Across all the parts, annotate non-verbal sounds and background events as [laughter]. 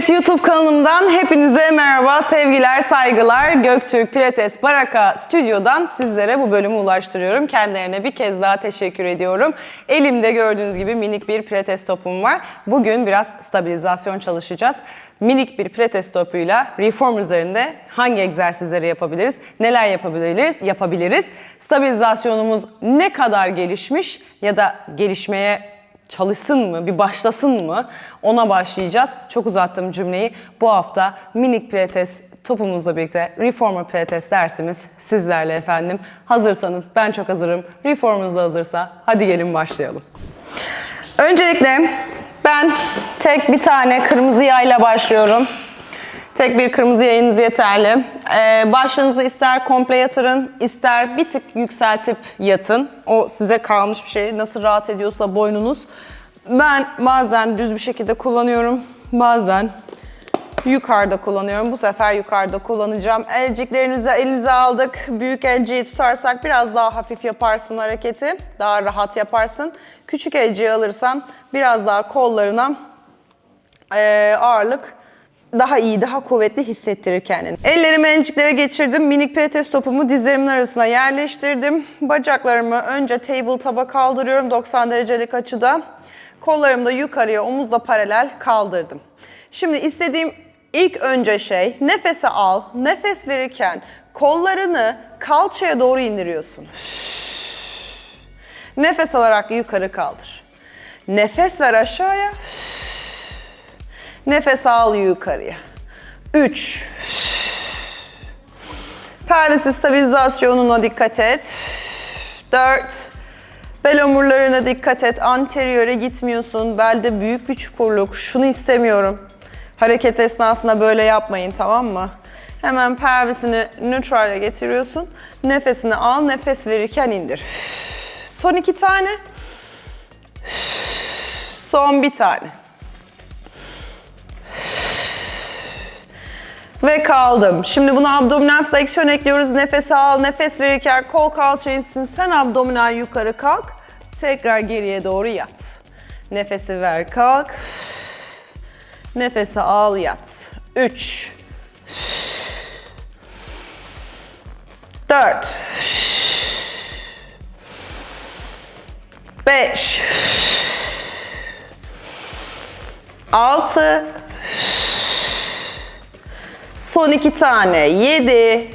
Pilates YouTube kanalımdan hepinize merhaba, sevgiler, saygılar. Göktürk Pilates Baraka Stüdyo'dan sizlere bu bölümü ulaştırıyorum. Kendilerine bir kez daha teşekkür ediyorum. Elimde gördüğünüz gibi minik bir pilates topum var. Bugün biraz stabilizasyon çalışacağız. Minik bir pilates topuyla reform üzerinde hangi egzersizleri yapabiliriz, neler yapabiliriz, yapabiliriz. Stabilizasyonumuz ne kadar gelişmiş ya da gelişmeye çalışsın mı, bir başlasın mı ona başlayacağız. Çok uzattım cümleyi. Bu hafta minik pilates topumuzla birlikte Reformer Pilates dersimiz sizlerle efendim. Hazırsanız ben çok hazırım. Reformumuz da hazırsa hadi gelin başlayalım. Öncelikle ben tek bir tane kırmızı yayla başlıyorum. Tek bir kırmızı yayınız yeterli. Ee, başınızı ister komple yatırın, ister bir tık yükseltip yatın. O size kalmış bir şey. Nasıl rahat ediyorsa boynunuz. Ben bazen düz bir şekilde kullanıyorum. Bazen yukarıda kullanıyorum. Bu sefer yukarıda kullanacağım. Elciklerinizi elinize aldık. Büyük elciyi tutarsak biraz daha hafif yaparsın hareketi. Daha rahat yaparsın. Küçük elciyi alırsam biraz daha kollarına eee, ağırlık daha iyi, daha kuvvetli hissettirir kendini. Ellerimi elciklere geçirdim. Minik pilates topumu dizlerimin arasına yerleştirdim. Bacaklarımı önce table taba kaldırıyorum 90 derecelik açıda. Kollarımı da yukarıya omuzla paralel kaldırdım. Şimdi istediğim ilk önce şey nefese al. Nefes verirken kollarını kalçaya doğru indiriyorsun. Nefes alarak yukarı kaldır. Nefes ver aşağıya. Nefes al yukarıya. 3. Pelvis stabilizasyonuna dikkat et. 4. Bel omurlarına dikkat et. Anteriyöre gitmiyorsun. Belde büyük bir çukurluk. Şunu istemiyorum. Hareket esnasında böyle yapmayın tamam mı? Hemen pelvisini nötrale getiriyorsun. Nefesini al. Nefes verirken indir. Son iki tane. Son bir tane. Ve kaldım. Şimdi buna abdominal flexion ekliyoruz. Nefes al, nefes verirken kol kalça insin. Sen abdominal yukarı kalk. Tekrar geriye doğru yat. Nefesi ver, kalk. Nefesi al, yat. 3 4 5 6 Son iki tane. Yedi.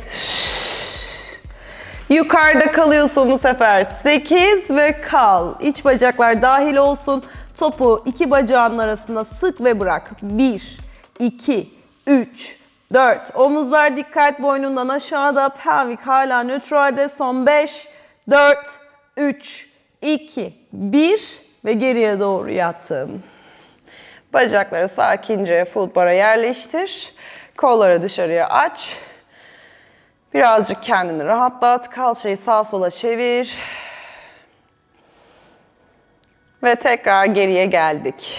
Yukarıda kalıyorsun bu sefer. Sekiz ve kal. İç bacaklar dahil olsun. Topu iki bacağın arasında sık ve bırak. Bir, iki, üç, dört. Omuzlar dikkat boynundan aşağıda. Pelvik hala nötralde. Son beş, dört, üç, iki, bir ve geriye doğru yattım. Bacakları sakince full bara yerleştir. Kolları dışarıya aç. Birazcık kendini rahatlat. Kalçayı sağa sola çevir. Ve tekrar geriye geldik.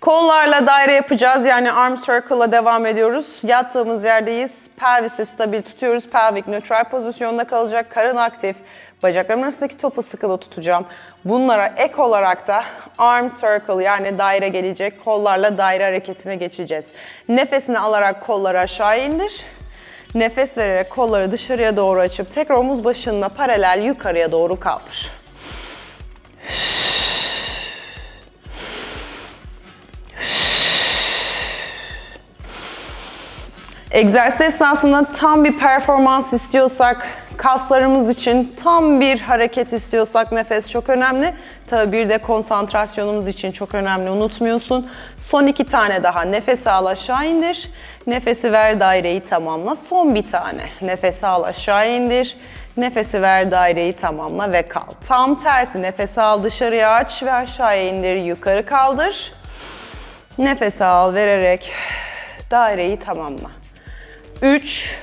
Kollarla daire yapacağız. Yani arm circle'la devam ediyoruz. Yattığımız yerdeyiz. Pelvisi stabil tutuyoruz. Pelvik nötral pozisyonda kalacak. Karın aktif. Bacaklarımın arasındaki topu sıkılı tutacağım. Bunlara ek olarak da arm circle yani daire gelecek. Kollarla daire hareketine geçeceğiz. Nefesini alarak kolları aşağı indir. Nefes vererek kolları dışarıya doğru açıp tekrar omuz başınla paralel yukarıya doğru kaldır. Egzersiz esnasında tam bir performans istiyorsak, kaslarımız için tam bir hareket istiyorsak nefes çok önemli. Tabii bir de konsantrasyonumuz için çok önemli unutmuyorsun. Son iki tane daha nefesi al aşağı indir. Nefesi ver daireyi tamamla. Son bir tane nefesi al aşağı indir. Nefesi ver daireyi tamamla ve kal. Tam tersi nefesi al dışarıya aç ve aşağıya indir yukarı kaldır. Nefes al vererek daireyi tamamla. 3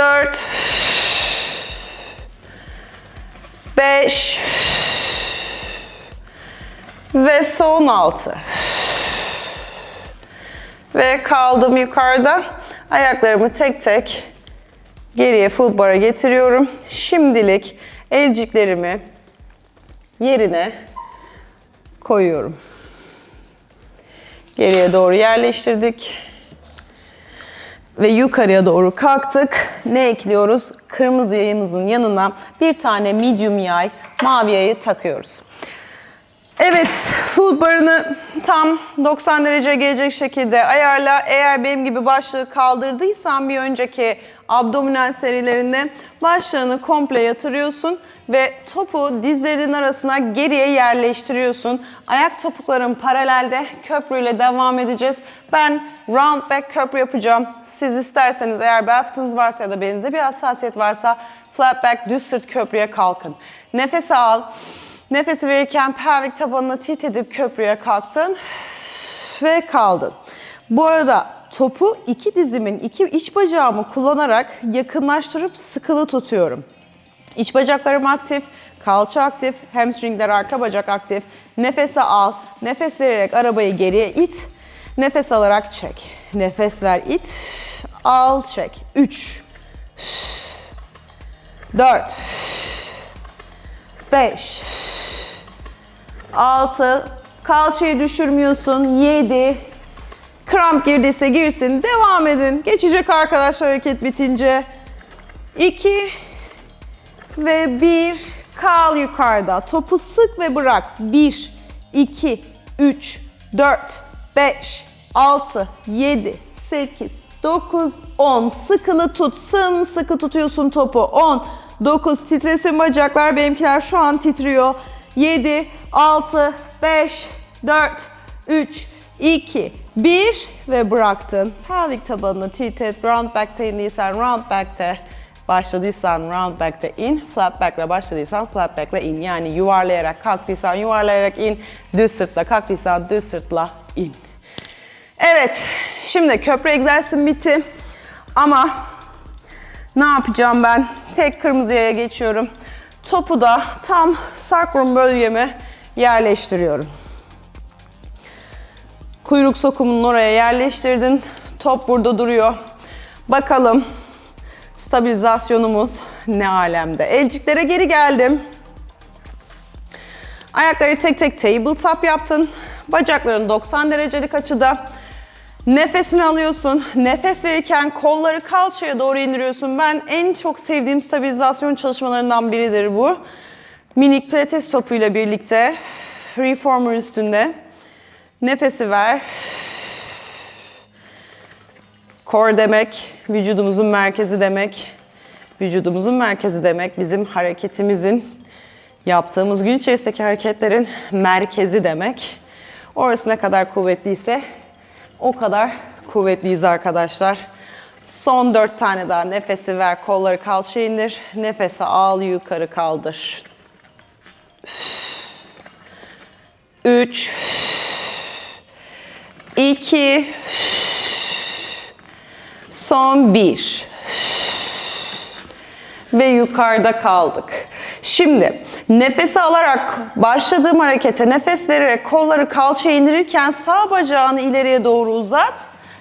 4 5 ve son 6 ve kaldım yukarıda. Ayaklarımı tek tek geriye full bara getiriyorum. Şimdilik elciklerimi yerine koyuyorum. Geriye doğru yerleştirdik. Ve yukarıya doğru kalktık. Ne ekliyoruz? Kırmızı yayımızın yanına bir tane medium yay, mavi yayı takıyoruz. Evet, food barını tam 90 derece gelecek şekilde ayarla. Eğer benim gibi başlığı kaldırdıysan bir önceki abdominal serilerinde başlığını komple yatırıyorsun ve topu dizlerinin arasına geriye yerleştiriyorsun. Ayak topukların paralelde köprüyle devam edeceğiz. Ben round back köprü yapacağım. Siz isterseniz eğer bel fıtığınız varsa ya da belinizde bir hassasiyet varsa flat back düz sırt köprüye kalkın. Nefes al. Nefesi verirken pelvik tabanına tit edip köprüye kalktın ve kaldın. Bu arada topu iki dizimin iki iç bacağımı kullanarak yakınlaştırıp sıkılı tutuyorum. İç bacaklarım aktif, kalça aktif, hamstringler arka bacak aktif. Nefese al, nefes vererek arabayı geriye it. Nefes alarak çek. Nefes ver, it. Al, çek. 3 4 5 6 kalçayı düşürmüyorsun 7 kramp girdiyse girsin. Devam edin. Geçecek arkadaşlar hareket bitince. 2 ve 1 kal yukarıda. Topu sık ve bırak. 1 2 3 4 5 6 7 8 9 10 sıkılı tut. Sımsıkı tutuyorsun topu. 10 9 titresin bacaklar. Benimkiler şu an titriyor. 7 6 5 4 3 2 1 ve bıraktın. Pelvik tabanını tilt. Round back'te indiysen round back'te başladıysan round back'te in. Flat back'le başladıysan flat back'le in. Yani yuvarlayarak kalktıysan yuvarlayarak in. Düz sırtla kalktıysan düz sırtla in. Evet, şimdi köprü egzersizim bitti. Ama ne yapacağım ben? Tek kırmızıya geçiyorum. Topu da tam sacrum bölgeme yerleştiriyorum. Kuyruk sokumunun oraya yerleştirdin. Top burada duruyor. Bakalım stabilizasyonumuz ne alemde. Elciklere geri geldim. Ayakları tek tek tabletop yaptın. Bacakların 90 derecelik açıda. Nefesini alıyorsun. Nefes verirken kolları kalçaya doğru indiriyorsun. Ben en çok sevdiğim stabilizasyon çalışmalarından biridir bu. Minik pilates topuyla birlikte reformer üstünde. Nefesi ver. Core demek vücudumuzun merkezi demek. Vücudumuzun merkezi demek bizim hareketimizin yaptığımız gün içerisindeki hareketlerin merkezi demek. Orası ne kadar kuvvetliyse o kadar kuvvetliyiz arkadaşlar. Son dört tane daha nefesi ver, kolları kalça indir. Nefese al, yukarı kaldır. Üç, iki, son bir. Ve yukarıda kaldık. Şimdi nefes alarak başladığım harekete nefes vererek kolları kalçaya indirirken sağ bacağını ileriye doğru uzat.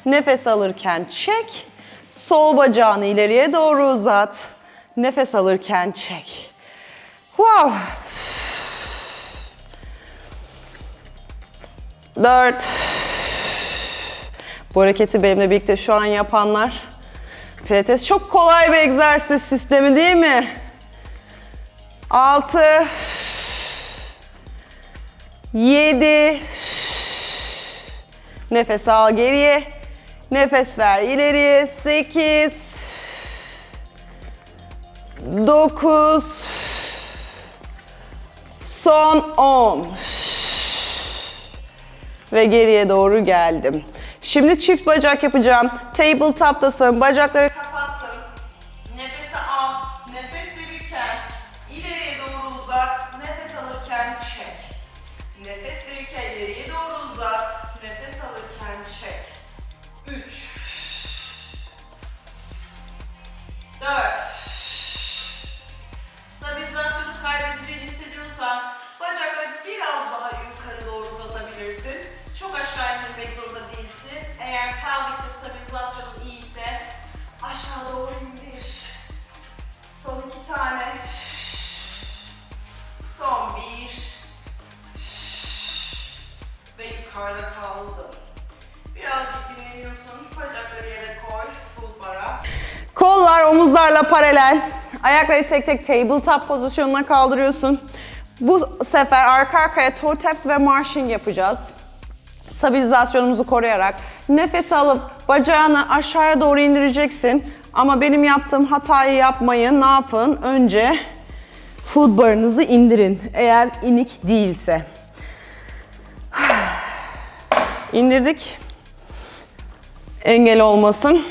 Nefes alırken çek. Sol bacağını ileriye doğru uzat. Nefes alırken çek. Wow. Dört. Bu hareketi benimle birlikte şu an yapanlar. Pilates çok kolay bir egzersiz sistemi değil mi? 6 7 Nefes al geriye. Nefes ver ileriye. 8 9 Son 10 Ve geriye doğru geldim. Şimdi çift bacak yapacağım. Tabletop'tasın. Bacakları yukarıda kaldın. Birazcık dinleniyorsun. Bacakları yere koy. Full bara. Kollar omuzlarla paralel. Ayakları tek tek tabletop pozisyonuna kaldırıyorsun. Bu sefer arka arkaya toe taps ve marching yapacağız. Stabilizasyonumuzu koruyarak nefes alıp bacağını aşağıya doğru indireceksin. Ama benim yaptığım hatayı yapmayın. Ne yapın? Önce foot bar'ınızı indirin. Eğer inik değilse. İndirdik. Engel olmasın.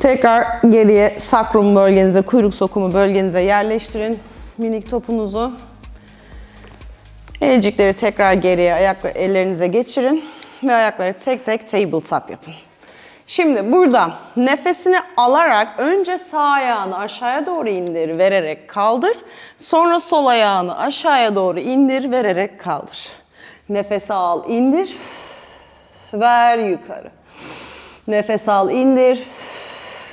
Tekrar geriye sakrum bölgenize, kuyruk sokumu bölgenize yerleştirin minik topunuzu. Elcikleri tekrar geriye ayakları ellerinize geçirin ve ayakları tek tek tabletop yapın. Şimdi burada nefesini alarak önce sağ ayağını aşağıya doğru indir vererek kaldır. Sonra sol ayağını aşağıya doğru indir vererek kaldır. Nefes al indir. Ver yukarı. Nefes al indir.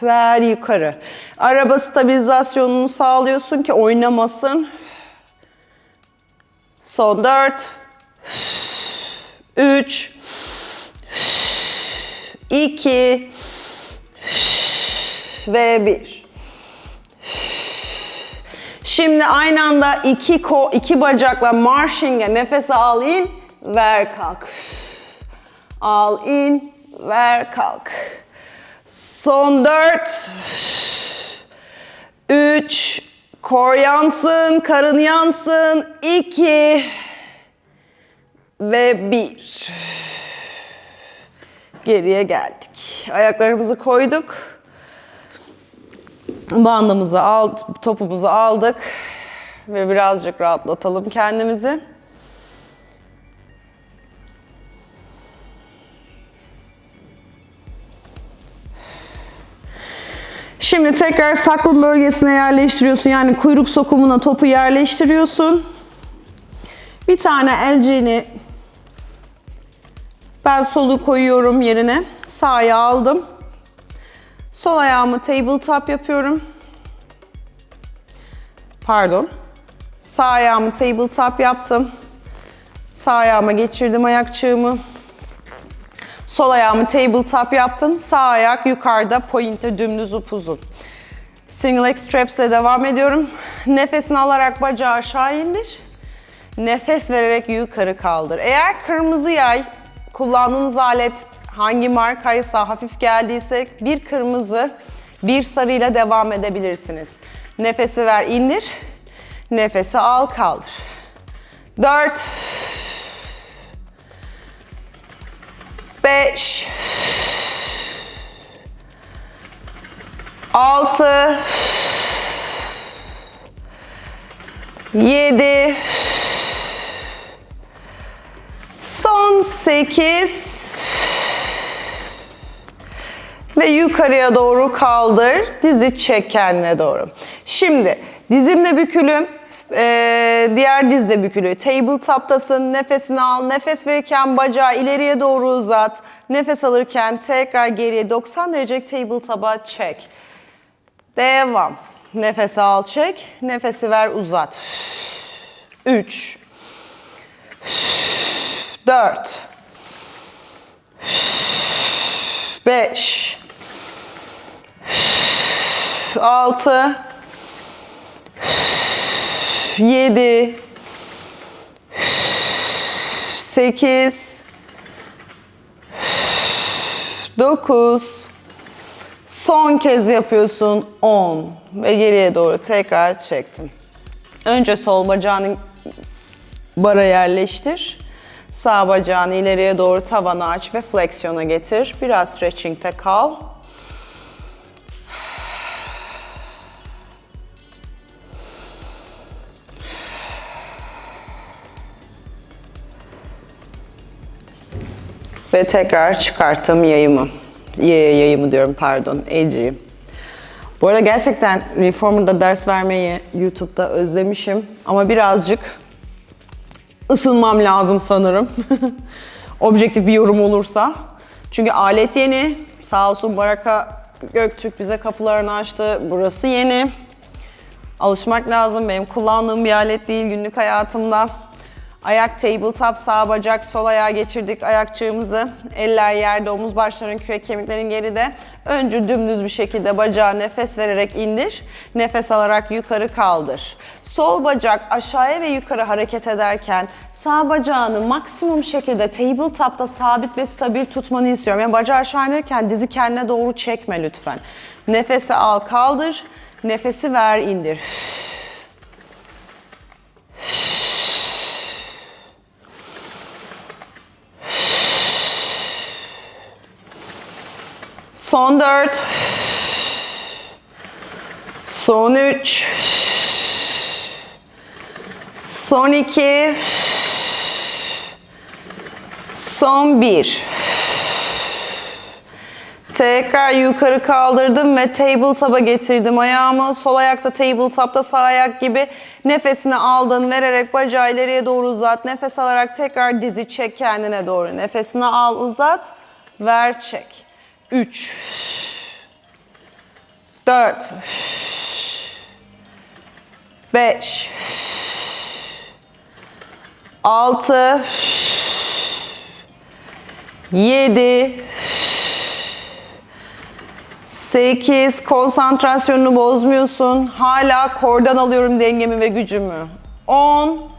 Ver yukarı. Araba stabilizasyonunu sağlıyorsun ki oynamasın. Son 4 3 2 ve 1. Şimdi aynı anda iki ko iki bacakla marching'e nefes al in, ver kalk. Al in, ver kalk. Son 4 3 Kor yansın, karın yansın. 2 ve 1. Geriye geldik. Ayaklarımızı koyduk. Bandımızı aldık, topumuzu aldık ve birazcık rahatlatalım kendimizi. Şimdi tekrar sakrum bölgesine yerleştiriyorsun. Yani kuyruk sokumuna topu yerleştiriyorsun. Bir tane elciğini ben solu koyuyorum yerine. Sağ aldım. Sol ayağımı tabletop yapıyorum. Pardon. Sağ ayağımı tabletop yaptım. Sağ ayağıma geçirdim ayakçığımı. Sol ayağımı tabletop yaptım. Sağ ayak yukarıda pointe dümdüz upuzun. Single leg straps ile devam ediyorum. Nefesini alarak bacağı aşağı indir. Nefes vererek yukarı kaldır. Eğer kırmızı yay kullandığınız alet hangi markaysa hafif geldiyse bir kırmızı bir sarıyla devam edebilirsiniz. Nefesi ver indir. Nefesi al kaldır. 4 5 6 7 son 8 ve yukarıya doğru kaldır. Dizi çek kendine doğru. Şimdi dizimle bükülü, ee, diğer dizde bükülü. Tabletop'tasın. Nefesini al. Nefes verirken bacağı ileriye doğru uzat. Nefes alırken tekrar geriye 90 derece tabletop'a çek. Devam. Nefes al çek. Nefesi ver uzat. 3 4 5 6 7 8 9 Son kez yapıyorsun 10 ve geriye doğru tekrar çektim. Önce sol bacağını bara yerleştir. Sağ bacağını ileriye doğru tavana aç ve fleksiyona getir. Biraz stretching'te kal. Ve tekrar çıkarttım yayımı. Yayımı diyorum pardon, elciyi. Bu arada gerçekten Reformer'da ders vermeyi YouTube'da özlemişim. Ama birazcık ısınmam lazım sanırım. [laughs] Objektif bir yorum olursa. Çünkü alet yeni. Sağ olsun Baraka Göktürk bize kapılarını açtı. Burası yeni. Alışmak lazım. Benim kullandığım bir alet değil günlük hayatımda. Ayak tabletop, sağ bacak, sol ayağa geçirdik ayakçığımızı. Eller yerde, omuz başların, kürek kemiklerin geride. Önce dümdüz bir şekilde bacağı nefes vererek indir. Nefes alarak yukarı kaldır. Sol bacak aşağıya ve yukarı hareket ederken sağ bacağını maksimum şekilde tabletop'ta sabit ve stabil tutmanı istiyorum. Yani bacağı aşağı inirken dizi kendine doğru çekme lütfen. Nefesi al, kaldır. Nefesi ver, indir. Son dört. Son üç. Son iki. Son bir. Tekrar yukarı kaldırdım ve tabletop'a getirdim ayağımı. Sol ayakta tabletop'ta sağ ayak gibi nefesini aldın. Vererek bacağı ileriye doğru uzat. Nefes alarak tekrar dizi çek kendine doğru. Nefesini al uzat. Ver çek. 3 4 5 6 7 8 konsantrasyonunu bozmuyorsun. Hala kordan alıyorum dengemi ve gücümü. 10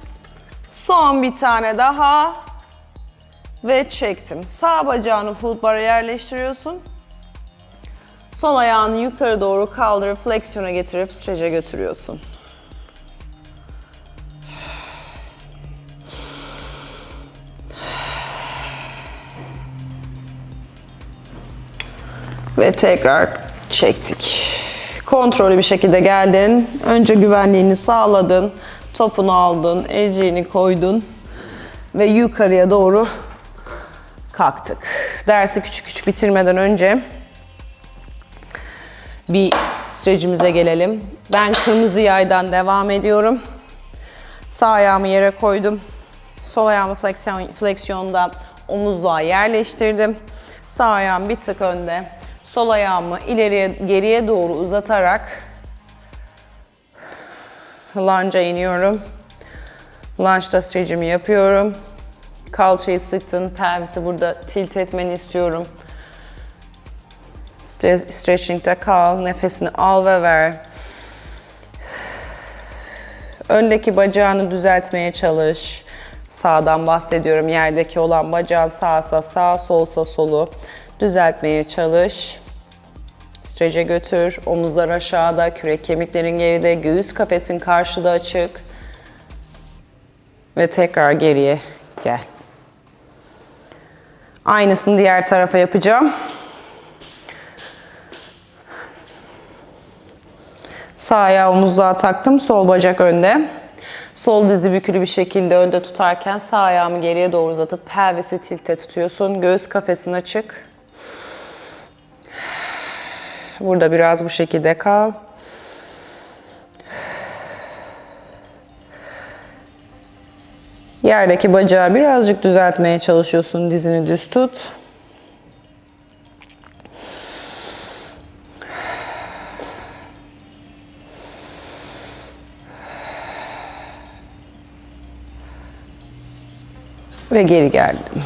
Son bir tane daha ve çektim. Sağ bacağını full bara yerleştiriyorsun. Sol ayağını yukarı doğru kaldırıp fleksiyona getirip stretch'e götürüyorsun. Ve tekrar çektik. Kontrollü bir şekilde geldin. Önce güvenliğini sağladın. Topunu aldın, elciğini koydun ve yukarıya doğru kalktık. Dersi küçük küçük bitirmeden önce bir stretchimize gelelim. Ben kırmızı yaydan devam ediyorum. Sağ ayağımı yere koydum. Sol ayağımı fleksiyon, fleksiyonda omuzluğa yerleştirdim. Sağ ayağım bir tık önde. Sol ayağımı ileriye geriye doğru uzatarak lunge'a iniyorum. Lunge'da stretch'imi yapıyorum. Kalçayı sıktın, pelvisi burada tilt etmeni istiyorum. Stre- Stretching'de kal, nefesini al ve ver. Öndeki bacağını düzeltmeye çalış. Sağdan bahsediyorum. Yerdeki olan bacağın sağsa sağ, solsa solu düzeltmeye çalış. Stretch'e götür. Omuzlar aşağıda, kürek kemiklerin geride, göğüs kafesin karşıda açık. Ve tekrar geriye gel. Aynısını diğer tarafa yapacağım. Sağ ayağı omuzluğa taktım, sol bacak önde. Sol dizi bükülü bir şekilde önde tutarken sağ ayağımı geriye doğru uzatıp pelvisi tilte tutuyorsun. Göğüs kafesin açık. Burada biraz bu şekilde kal. Yerdeki bacağı birazcık düzeltmeye çalışıyorsun. Dizini düz tut. Ve geri geldim.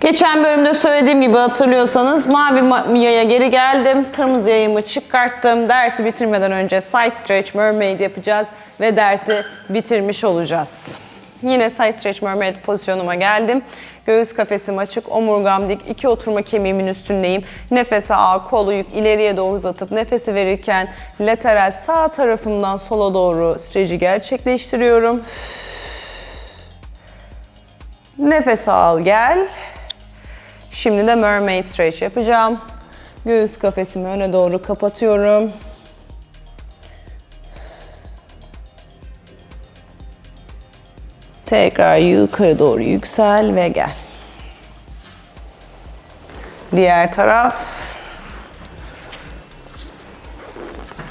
Geçen bölümde söylediğim gibi hatırlıyorsanız mavi ma- yaya geri geldim. Kırmızı yayımı çıkarttım. Dersi bitirmeden önce side stretch mermaid yapacağız ve dersi bitirmiş olacağız. Yine side stretch mermaid pozisyonuma geldim. Göğüs kafesim açık, omurgam dik, iki oturma kemiğimin üstündeyim. Nefese al, kolu yük ileriye doğru uzatıp nefesi verirken lateral sağ tarafımdan sola doğru stretch'i gerçekleştiriyorum. Nefes al gel. Şimdi de mermaid stretch yapacağım. Göğüs kafesimi öne doğru kapatıyorum. Tekrar yukarı doğru yüksel ve gel. Diğer taraf.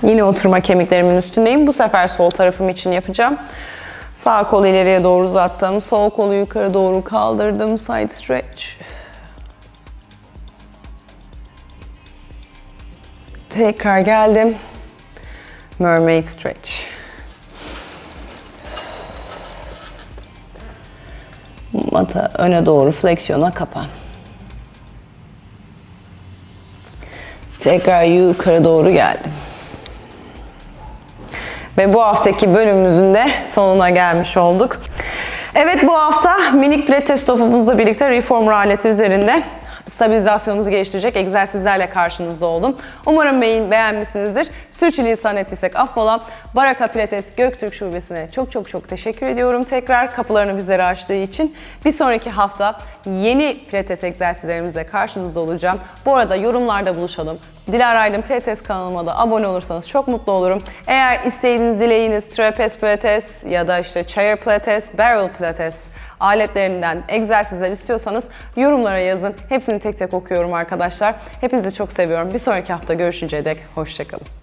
Yine oturma kemiklerimin üstündeyim. Bu sefer sol tarafım için yapacağım. Sağ kolu ileriye doğru uzattım. Sol kolu yukarı doğru kaldırdım. Side stretch. Tekrar geldim. Mermaid stretch. Mata öne doğru fleksiyona kapan. Tekrar yukarı doğru geldim. Ve bu haftaki bölümümüzün de sonuna gelmiş olduk. Evet bu hafta minik pilates topumuzla birlikte reformer aleti üzerinde stabilizasyonumuzu geliştirecek egzersizlerle karşınızda oldum. Umarım beğen beğenmişsinizdir. Sürçülisan ettiysek affola. Baraka Pilates Göktürk Şubesi'ne çok çok çok teşekkür ediyorum. Tekrar kapılarını bizlere açtığı için. Bir sonraki hafta yeni pilates egzersizlerimizle karşınızda olacağım. Bu arada yorumlarda buluşalım. Dilara Aydın Pilates kanalıma da abone olursanız çok mutlu olurum. Eğer isteğiniz, dileğiniz trapez pilates ya da işte chair pilates, barrel pilates aletlerinden egzersizler istiyorsanız yorumlara yazın. Hepsini tek tek okuyorum arkadaşlar. Hepinizi çok seviyorum. Bir sonraki hafta görüşünceye dek hoşçakalın.